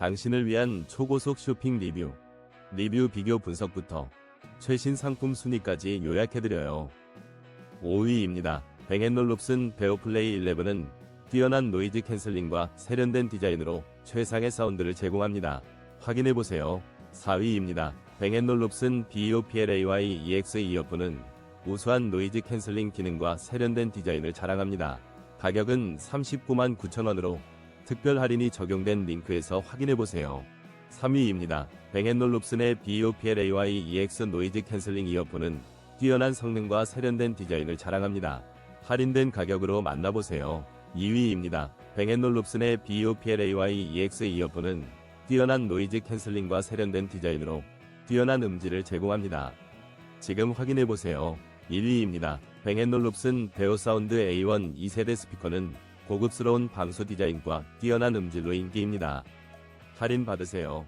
당신을 위한 초고속 쇼핑 리뷰, 리뷰 비교 분석부터 최신 상품 순위까지 요약해드려요. 5위입니다. 뱅앤놀룹슨 베어플레이 11은 뛰어난 노이즈 캔슬링과 세련된 디자인으로 최상의 사운드를 제공합니다. 확인해보세요. 4위입니다. 뱅앤놀룹슨 BOPLAY EX 이어폰은 우수한 노이즈 캔슬링 기능과 세련된 디자인을 자랑합니다. 가격은 39만 9천원으로 특별 할인이 적용된 링크에서 확인해보세요. 3위입니다. 뱅앤놀룹슨의 BOPLAY EX 노이즈 캔슬링 이어폰은 뛰어난 성능과 세련된 디자인을 자랑합니다. 할인된 가격으로 만나보세요. 2위입니다. 뱅앤놀룹슨의 BOPLAY EX 이어폰은 뛰어난 노이즈 캔슬링과 세련된 디자인으로 뛰어난 음질을 제공합니다. 지금 확인해보세요. 1위입니다. 뱅앤놀룹슨 베어사운드 A1 2세대 스피커는 고급스러운 방수 디자인과 뛰어난 음질로 인기입니다. 할인 받으세요.